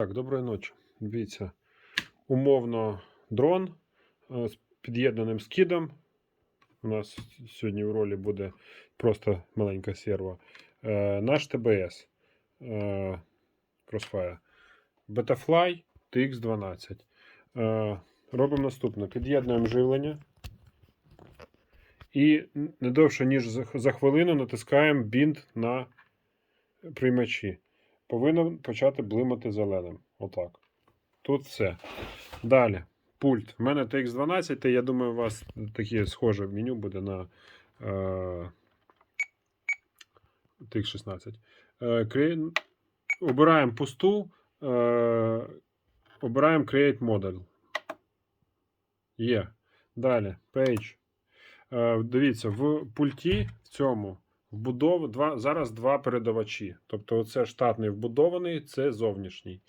Так, доброї ночі. Дивіться, умовно дрон е, з під'єднаним скидом. У нас сьогодні в ролі буде просто маленька серва. Е, наш ТБС е, Crossfire. Betafly TX12. Е, робимо наступне: під'єднуємо живлення. І не довше, ніж за хвилину натискаємо бінт на приймачі повинен почати блимати зеленим. Отак. Тут все. Далі. Пульт. У мене TX12, і я думаю, у вас таке схоже меню буде на е, TX16. Е, crea- обираємо пусту. Е, обираємо Create Model. Є. Далі. Page. Е, дивіться, в пульті в цьому вбудов... два... зараз два передавачі. Тобто, це штатний вбудований, це зовнішній.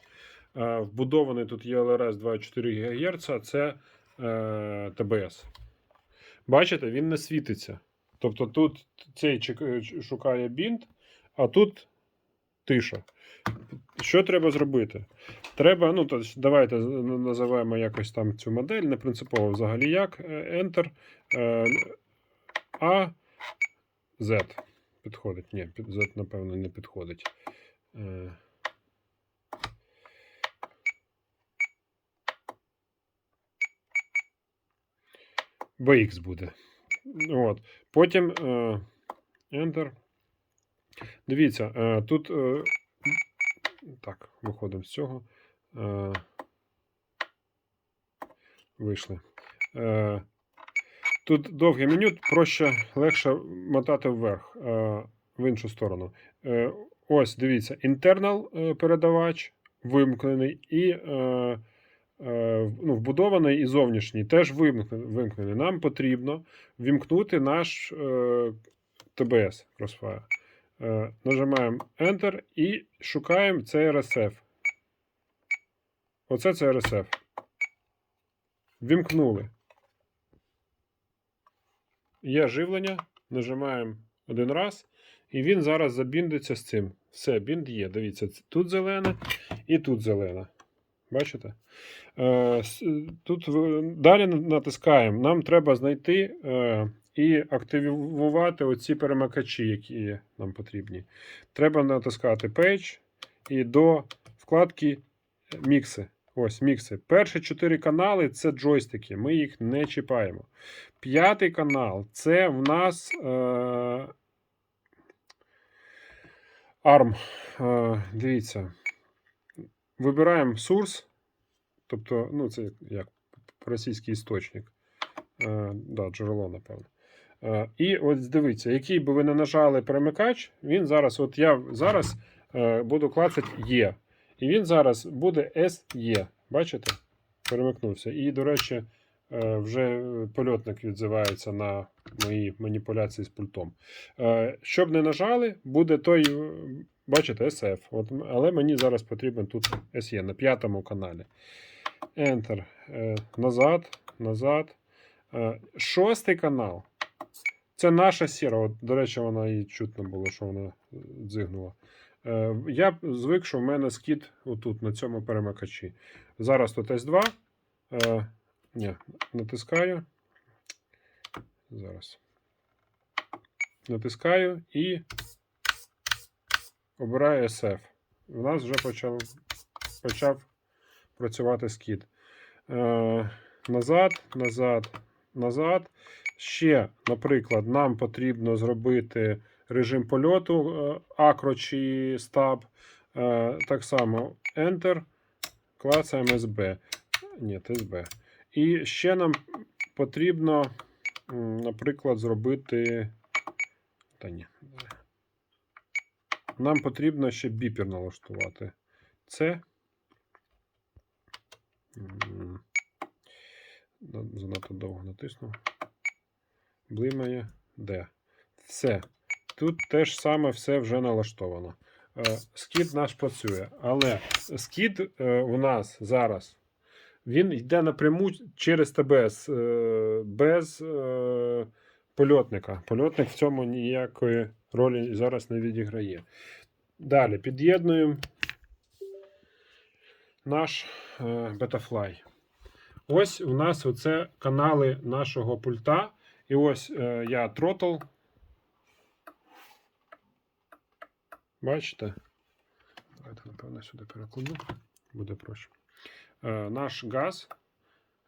Е, вбудований тут є LRS 2,4 ГГц, це е, ТБС. Бачите, він не світиться. Тобто тут цей шукає бінт, а тут тиша. Що треба зробити? Треба, ну, то, давайте називаємо якось там цю модель, не принципово взагалі як. Е, Enter. Е, А, Z. Підходить. Ні, Z, напевно, не підходить. Е, BX буде. От. Потім е, Enter. Дивіться, е, тут. Е, так, виходимо з цього. Е, вийшли. Е, тут довге меню, проще, легше мотати вверх, е, в іншу сторону. Е, ось, дивіться, internal е, передавач вимкнений і ну, вбудований і зовнішній теж вимкнений. Нам потрібно вімкнути наш TBS Crossfire. Нажимаємо Enter і шукаємо CRSF. Оце CRSF. Вімкнули. Є живлення. Нажимаємо один раз. І він зараз забіндиться з цим. Все, бінд є. Дивіться, тут зелене і тут зелене. Бачите? Е, тут далі натискаємо. Нам треба знайти е, і активувати оці перемикачі, які нам потрібні. Треба натискати Page і до вкладки мікси. Ось мікси. Перші чотири канали це джойстики. Ми їх не чіпаємо. П'ятий канал це в нас е, ARM. Е, дивіться. Вибираємо source. Тобто, ну, це як російський істочник. Е, да, джерело, напевно. Е, і от дивіться, який би ви не нажали перемикач, він зараз, от я зараз е, буду клацати Є. І він зараз буде SE. Бачите? Перемикнувся. І, до речі, е, вже польотник відзивається на мої маніпуляції з пультом. Е, Щоб не нажали, буде той, е, бачите, SF. От, але мені зараз потрібен тут SE на п'ятому каналі. Enter. Назад, назад. Шостий канал. Це наша сіра. От, до речі, вона і чутно було, що вона дзигнула. Е, Я звик, що в мене скіт отут, на цьому перемикачі. Зараз тут S2. Е, ні, натискаю. Зараз. Натискаю і обираю SF. У нас вже почав, почав працювати скіт. Е, назад, назад, назад. Ще, наприклад, нам потрібно зробити режим польоту е, акро чи стаб. Е, Так само Enter, клацаємо SB. Ні, SB. І ще нам потрібно, наприклад, зробити. Та ні. Нам потрібно ще біпер налаштувати. Це. Занадто довго натиснув. Блимає. Де? Все. Тут теж саме все вже налаштовано. Е, Скід наш працює, але скід е, у нас зараз він йде напряму через ТБС, е, без польотника. Польотник в цьому ніякої ролі зараз не відіграє. Далі під'єднуємо наш Betafly. Ось у нас оце канали нашого пульта. І ось е, я тротл. Бачите? Давайте, напевно, сюди перекладу. Буде проще. Е, наш газ,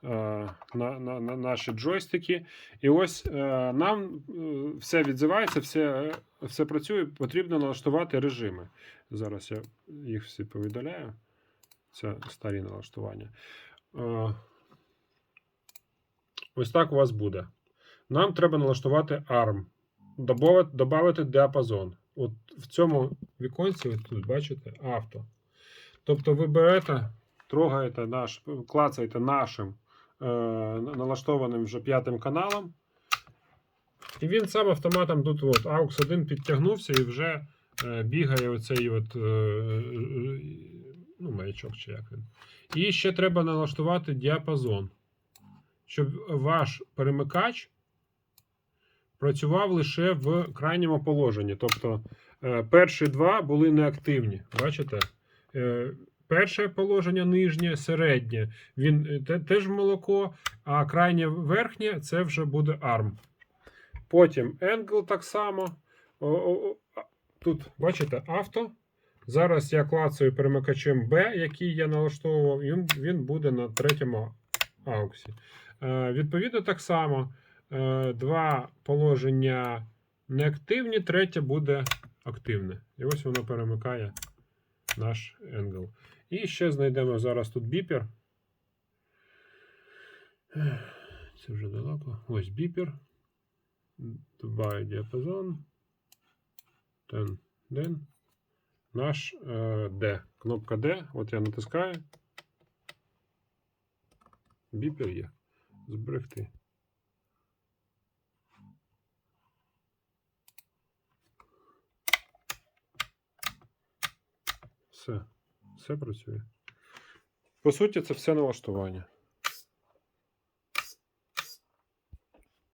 е, на, на, на наші джойстики. І ось е, нам все відзивається, все, все працює. Потрібно налаштувати режими. Зараз я їх всі повидаляю. Це старі налаштування. Е, Ось так у вас буде. Нам треба налаштувати ARM, додати діапазон. От в цьому віконці, от тут, бачите, авто. Тобто ви берете, трогаєте наш, клацаєте нашим е, налаштованим вже п'ятим каналом. І він сам автоматом тут от, AUX 1 підтягнувся і вже е, бігає оцей от, е, е, ну, маячок чи як він. І ще треба налаштувати діапазон, щоб ваш перемикач працював лише в крайньому положенні. Тобто е, перші два були неактивні. Бачите? Е, Перше положення нижнє, середнє. Він е, теж молоко, а крайнє верхнє це вже буде ARM. Потім Angle так само. Тут, бачите, авто. Зараз я клацаю перемикачем B, який я налаштовував, він буде на третьому ауксі. Е, відповідно, так само. Е, два положення неактивні, третє буде активне. І ось воно перемикає наш Angle. І ще знайдемо зараз тут біпер. Це вже далеко. Ось біпер. Добавить діапазон. Ten. Наш е, D. Кнопка D. От я натискаю. Біпер є. Зберегти. Все. Все працює. По суті, це все налаштування.